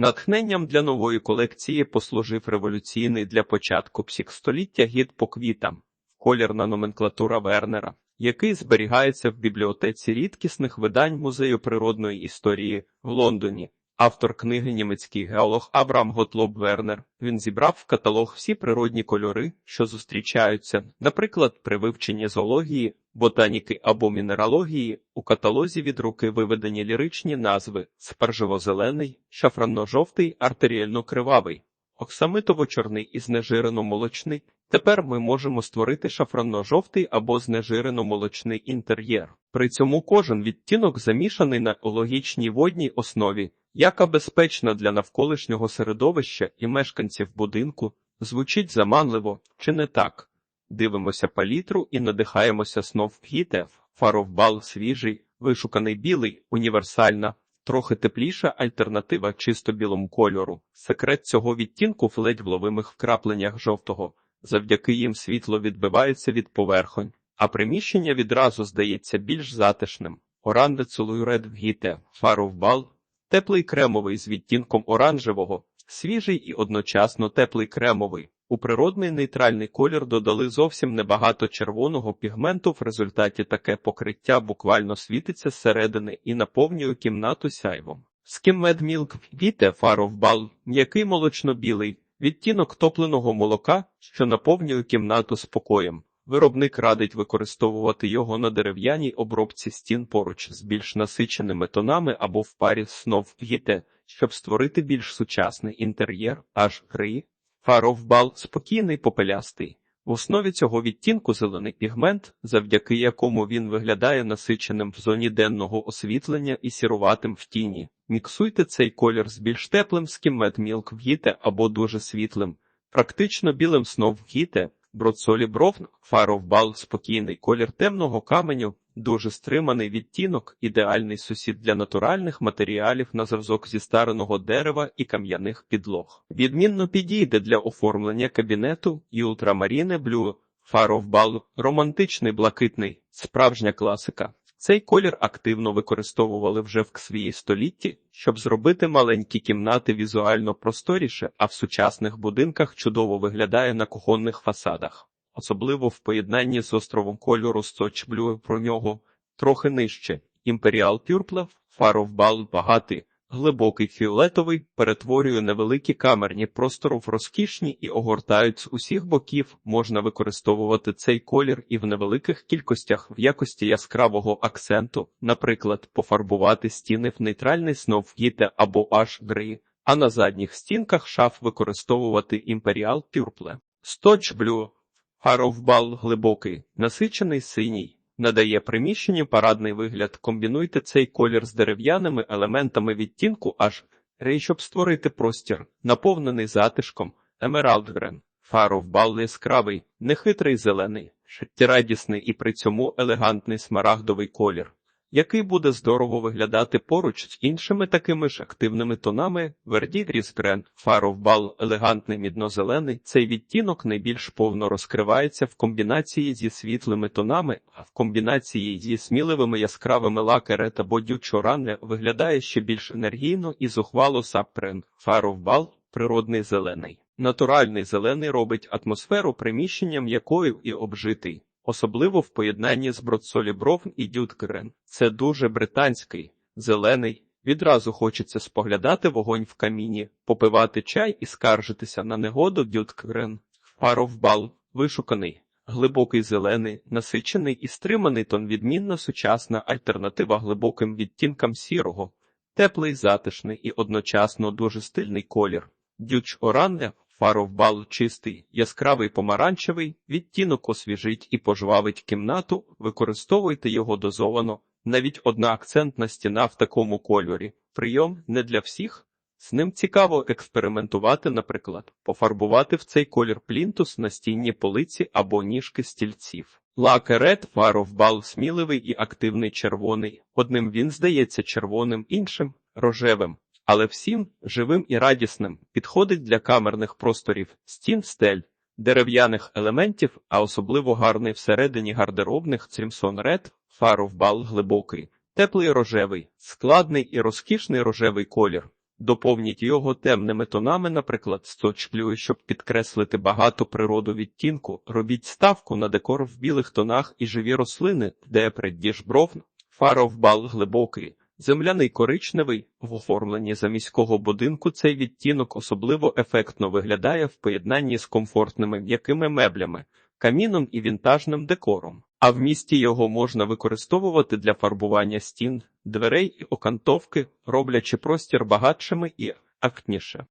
Натхненням для нової колекції послужив революційний для початку психстоліття гід по квітам, колірна номенклатура Вернера, який зберігається в бібліотеці рідкісних видань Музею природної історії в Лондоні. Автор книги німецький геолог Авраам Готлоб Вернер. Він зібрав в каталог всі природні кольори, що зустрічаються, наприклад, при вивченні зоології, ботаніки або мінералогії. У каталозі від руки виведені ліричні назви: спаржево-зелений, шафранно-жовтий, артеріально-кривавий, оксамитово-чорний і знежирено-молочний. Тепер ми можемо створити шафранно-жовтий або знежирено-молочний інтер'єр. При цьому кожен відтінок замішаний на логічній водній основі, яка безпечна для навколишнього середовища і мешканців будинку, звучить заманливо, чи не так? Дивимося палітру і надихаємося снов гіте, фаровбал свіжий, вишуканий білий, універсальна, трохи тепліша альтернатива чисто білому кольору. Секрет цього відтінку в ледь вловимих вкрапленнях жовтого. Завдяки їм світло відбивається від поверхонь, а приміщення відразу здається більш затишним. Оранде цілуюред в гіте, фаровбал, теплий кремовий з відтінком оранжевого, свіжий і одночасно теплий кремовий. У природний нейтральний колір додали зовсім небагато червоного пігменту. В результаті таке покриття буквально світиться зсередини і наповнює кімнату сяйвом. Скіммед Мілк Віте Фаровбал, м'який молочно-білий, відтінок топленого молока, що наповнює кімнату спокоєм. Виробник радить використовувати його на дерев'яній обробці стін поруч з більш насиченими тонами або в парі снов гіте, щоб створити більш сучасний інтер'єр, аж гри. Фаровбал спокійний попелястий. В основі цього відтінку зелений пігмент, завдяки якому він виглядає насиченим в зоні денного освітлення і сіруватим в тіні. Міксуйте цей колір з більш теплим скіммет мілк вгіте або дуже світлим, практично білим снов вгіте, броцолі бровн, фаровбал спокійний колір темного каменю, дуже стриманий відтінок, ідеальний сусід для натуральних матеріалів на зразок зі стареного дерева і кам'яних підлог. Відмінно підійде для оформлення кабінету і ультрамаріне блю, фаровбал, романтичний блакитний, справжня класика. Цей колір активно використовували вже в свої столітті, щоб зробити маленькі кімнати візуально просторіше, а в сучасних будинках чудово виглядає на кухонних фасадах, особливо в поєднанні з островом кольору Сочблю про нього трохи нижче. Імперіал Пюрплев, фаровбал багатий, глибокий фіолетовий, перетворює невеликі камерні простори в розкішні і огортають з усіх боків. Можна використовувати цей колір і в невеликих кількостях в якості яскравого акценту, наприклад, пофарбувати стіни в нейтральний снов гіте або аж гри, а на задніх стінках шаф використовувати імперіал Пюрпле. Сточ блю, фаровбал глибокий, насичений синій надає приміщенню парадний вигляд. Комбінуйте цей колір з дерев'яними елементами відтінку аж рей, щоб створити простір, наповнений затишком, Емералдгрен, фаров яскравий, нехитрий зелений, життєрадісний і при цьому елегантний смарагдовий колір який буде здорово виглядати поруч з іншими такими ж активними тонами. Вердіт Ріскрен, фаровбал, елегантний мідно-зелений. Цей відтінок найбільш повно розкривається в комбінації зі світлими тонами, а в комбінації зі сміливими яскравими лакере та бодючоране виглядає ще більш енергійно і зухвало сапрен. Фаровбал природний зелений. Натуральний зелений робить атмосферу приміщення м'якою і обжитий особливо в поєднанні з Броцолібровн і Дюткерен. Це дуже британський, зелений. Відразу хочеться споглядати вогонь в каміні, попивати чай і скаржитися на негоду Дюткерен. Паровбал вишуканий, глибокий зелений, насичений і стриманий тон відмінна сучасна альтернатива глибоким відтінкам сірого, теплий, затишний і одночасно дуже стильний колір. Дюч оранне Фаровбал чистий, яскравий помаранчевий, відтінок освіжить і пожвавить кімнату, використовуйте його дозовано. Навіть одна акцентна стіна в такому кольорі. Прийом не для всіх. З ним цікаво експериментувати, наприклад, пофарбувати в цей колір плінтус на стінні полиці або ніжки стільців. Лакерет фаровбал сміливий і активний червоний. Одним він здається червоним, іншим рожевим але всім живим і радісним підходить для камерних просторів, стін, стель, дерев'яних елементів, а особливо гарний всередині гардеробних Црімсон Ред, фаровбал глибокий, теплий рожевий, складний і розкішний рожевий колір. Доповніть його темними тонами, наприклад, сточплюю, щоб підкреслити багату природу відтінку. Робіть ставку на декор в білих тонах і живі рослини, де преддіж бровн, фаровбал глибокий. Земляний коричневий в оформленні заміського будинку цей відтінок особливо ефектно виглядає в поєднанні з комфортними м'якими меблями, каміном і вінтажним декором. А в місті його можна використовувати для фарбування стін, дверей і окантовки, роблячи простір багатшими і актніше.